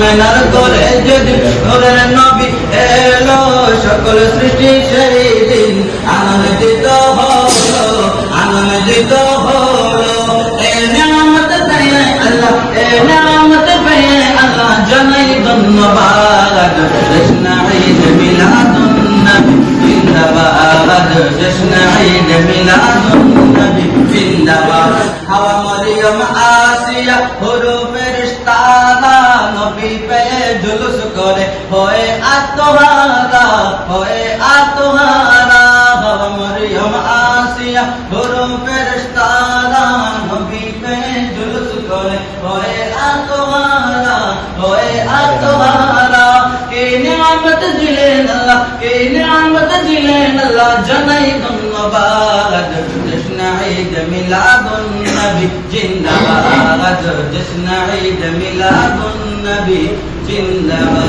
আমেনার করে যেদিন নূরের নবী এলো, সকল সৃষ্টি সেই দিন আনন্দিত হলো আনন্দিত হলো। এ নিয়ামত পেয়ে আল্লাহ, এ নিয়ামত পেয়ে আল্লাহ ধন্যবাদ। নবী জিন্দাবাদ। হাওয়া মরিয়ম আসিয়া নবী পেয়ে জুলুস করে হয়ে আত্মহারা হয়ে আত্মহারা মরিয়ম আসিয়া হুরু ফেরেশতারা, নবী পেয়ে জুলুস করে হয়ে আত্মহারা হয়ে আত্মহারা কে নিয়ামত দিলেন আল্লাহ, কে নিয়ামত দিলেন আল্লাহ, জানাই ধন্যবাদ জশ্ন ঈদ মিলাদুন নবী, জিন্দাবাদ জশ্ন ঈদ মিলাদুন নবী জিন্দাবাদ